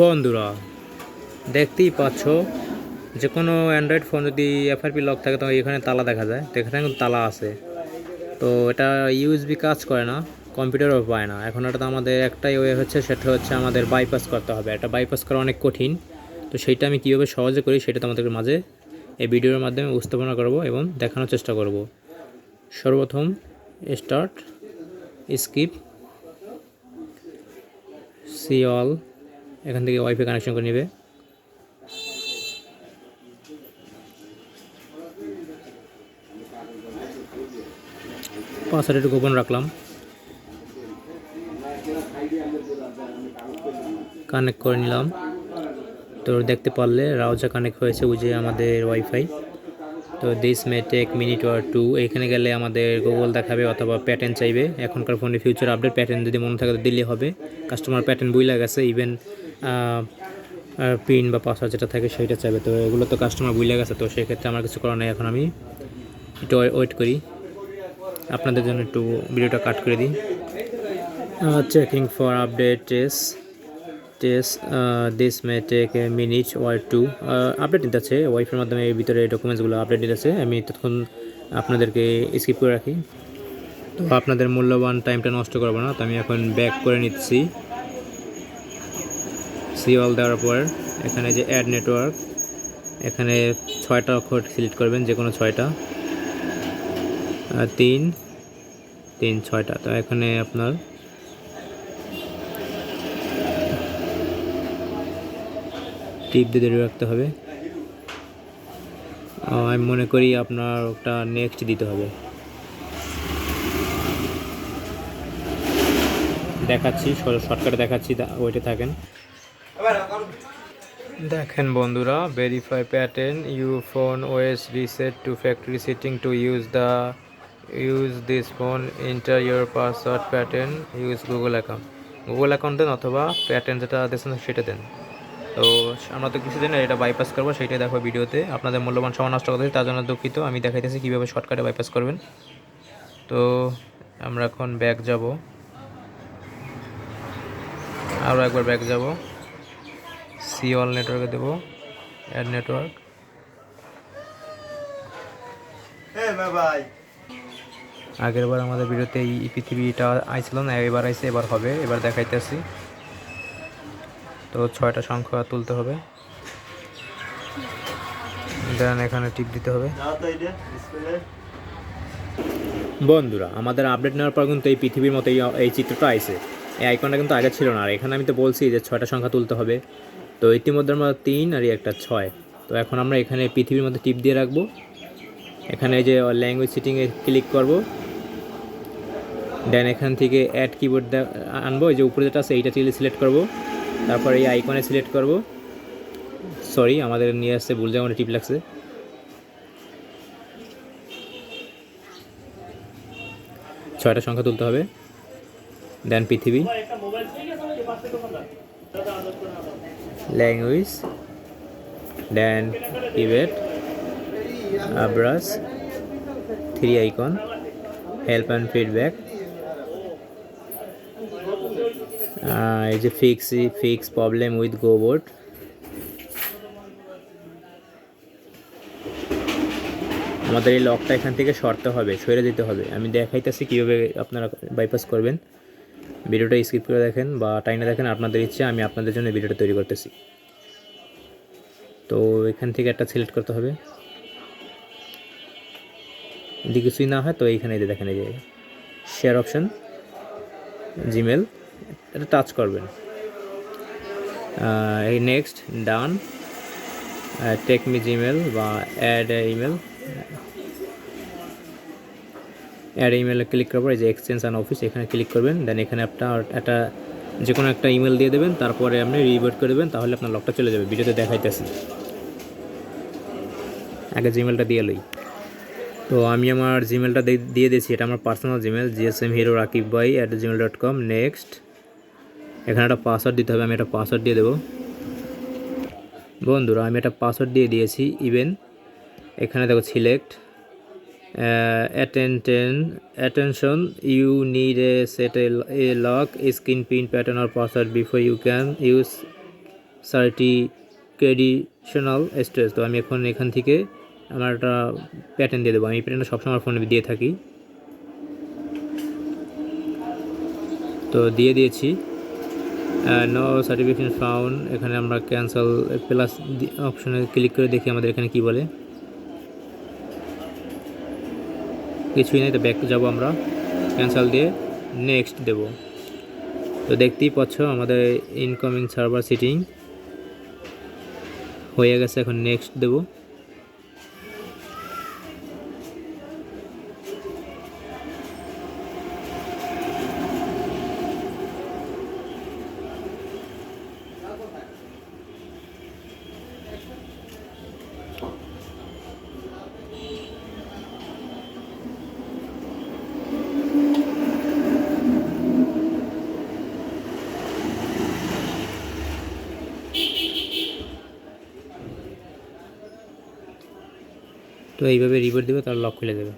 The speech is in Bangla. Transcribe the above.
বন্ধুরা, দেখতেই পাচ্ছ যে কোনো অ্যান্ড্রয়েড ফোন যদি এফআরপি লক থাকে তো এখানে তালা দেখা যায়। তো এখানে কিন্তু তালা আছে। তো এটা ইউএসবি কাজ করে না, কম্পিউটারও পায় না। এখন এটা তো আমাদের একটাই ওয়ে হচ্ছে, সেটা হচ্ছে আমাদের বাইপাস করতে হবে। এটা বাইপাস করা অনেক কঠিন। তো সেইটা আমি কীভাবে সহজে করি, সেটা তোমাদের মাঝে এই ভিডিওর মাধ্যমে উপস্থাপনা করব এবং দেখানোর চেষ্টা করব। সর্বপ্রথম স্টার্ট স্কিপ সি অল এখান থেকে ওয়াইফাই কানেকশন করে নেবে। পাসওয়ার্ড গোপন রাখলাম। কানেক্ট করে নিলাম। তো দেখতে পারলে রাউজার কানেক্ট হয়েছে যে আমাদের ওয়াইফাই তো this may take minute or two এখানে গেলে আমাদের গুগল দেখাবে অথবা প্যাটার্ন চাইবে। এখনকার ফোনে ফিউচার আপডেট প্যাটার্ন যদি মনে থাকে তো দিলে হবে। কাস্টমার প্যাটার্ন বুঝলে গেছে ইভেন পিন বা পাসওয়ার্ড যেটা থাকে সেইটা চাইবে। তো এগুলো তো কাস্টমার বুঝলে গেছে, তো সেক্ষেত্রে আমার কিছু করার নেই। এখন আমি একটু ওয়েট করি। আপনাদের জন্য একটু ভিডিওটা কাট করে দিই। চেকিং ফর আপডেট টেস টেস this may take a minute or two update নিতে আছে ওয়াইফের মাধ্যমে এর ভিতরে ডকুমেন্টসগুলো আপডেট নিতে আছে। আমি ততক্ষণ আপনাদেরকে স্কিপ করে রাখি। তো আপনাদের মূল্যবান টাইমটা নষ্ট করব না। তো আমি এখন ব্যাক করে নিচ্ছি। সি অল দেওয়ার পর এখানে যে অ্যাড নেটওয়ার্ক, এখানে ছয়টা অক্ষর সিলেক্ট করবেন যে কোনো ছয়টা তিন তিন, ছয়টা। তো এখানে আপনার টিপ দিয়ে ধরে রাখতে হবে। আমি মনে করি আপনার ওটা নেক্সট দিতে হবে। দেখাচ্ছি শর্টকাটে দেখাচ্ছি ওইটা থাকেন। দেখেন বন্ধুরা verify pattern you phone was reset to factory setting to use the use this phone enter your password pattern use Google account Google account then অথবা প্যাটার্ন যেটা দিয়েছেন সেটা দেন। তো আমরা তো কিছুদিন এটা বাইপাস করব, সেটাই দেখো ভিডিওতে। আপনাদের মূল্যবান সময় নষ্ট করতে তার জন্য দুঃখিত। আমি দেখাইতেছি কীভাবে শর্টকাটে বাইপাস করবেন। তো আমরা এখন ব্যাক যাব। আরও একবার ব্যাক যাব। সি অল নেটওয়ার্কে দেবো অ্যাড নেটওয়ার্ক। ভাই আগের বার আমাদের ভিডিওতে এই পৃথিবীটা আইছিল না এবার আইছে এবার হবে এবার দেখাইতেছি। তো ছয়টা সংখ্যা তুলতে হবে। দেন এখানে টিপ দিতে হবে। বন্ধুরা আমাদের আপডেট নেওয়ার পর কিন্তু এই পৃথিবীর মতো এই এই চিত্রটা আইছে। এই আইকনটা কিন্তু আগে ছিল না আর এখানে আমি তো বলছি যে ছয়টা সংখ্যা তুলতে হবে। তো ইতিমধ্যে আমরা তিন আর একটা ছয়। তো এখন আমরা এখানে পৃথিবীর মধ্যে টিপ দিয়ে রাখব। এখানে যে ল্যাঙ্গুয়েজ সিটিংয়ে ক্লিক করব। দেন এখান থেকে অ্যাড কিবোর্ড আনব। যে উপরে যেটা আছে, এইটা টিলে সিলেক্ট করব। তারপর এই আইকনে সিলেক্ট করব। সরি আমাদের নিয়ে আসছে ভুল জায়গায় টিপ লাগছে। ছয়টা সংখ্যা তুলতে হবে। দেন পৃথিবী। Language then keyboard আব্রাস three icon help and feedback এই যে fix fix problem with Gboard আমাদের এই লকটা এখান থেকে সরতে হবে, সরে দিতে হবে। আমি দেখাইতেছি কীভাবে আপনারা বাইপাস করবেন। ভিডিওটা স্কিপ করে দেখেন বা টাইনে দেখেন আপনাদের ইচ্ছে, আমি আপনাদের জন্য ভিডিওটা তৈরি করতেছি। তো এখান থেকে একটা সিলেক্ট করতে হবে। যদি কিছুই না হয়, তো এইখানে এই যে দেখেন এই যে শেয়ার অপশান জিমেল এটা টাচ করবেন। এই next done take me Gmail বা অ্যাড ইমেল অ্যাড ইমেলে ক্লিক করার পর এই যে এক্সচেঞ্জ অ্যান্ড অফিস এখানে ক্লিক করবেন দেন এখানে আপনার একটা যে কোনো একটা ইমেল দিয়ে দেবেন, তারপরে আপনি রিভার্ট করে দেবেন, তাহলে আপনার লকটা চলে যাবে, ভিডিওতে দেখাইতেছি। আগে জিমেলটা দিয়ে লই। তো আমি আমার জিমেলটা দিয়ে দিয়েছি, এটা আমার personal Gmail GSM hero Rakib ভাই at Gmail dot com next এখানে একটা পাসওয়ার্ড দিতে হবে, আমি একটা পাসওয়ার্ড দিয়ে দেবো। বন্ধুরা, আমি একটা পাসওয়ার্ড দিয়ে দিয়েছি ইভেন এখানে দেখো select attention attention you need a set a lock screen PIN pattern or password before you can use credential storage তো আমি এখন এখান থেকে আমার একটা প্যাটার্ন দিয়ে দেবো। আমি প্যাটার্নটা সবসময় আমার ফোনে দিয়ে থাকি। তো দিয়ে দিয়েছি। নো সার্টিফিকেশন ফাউন্ড এখানে আমরা ক্যান্সেল প্লাস অপশনে ক্লিক করে দেখি আমাদের এখানে কি বলে। কিছুই নেই, তো ব্যাক যাব আমরা। ক্যান্সেল দিয়ে নেক্সট দেব। তো দেখতেই পাচ্ছ আমাদের ইনকামিং সার্ভার সিটিং হয়ে গেছে, এখন নেক্সট দেব। তো এইভাবে রিপোর্ট দেবে তার লক খুলে দেবে।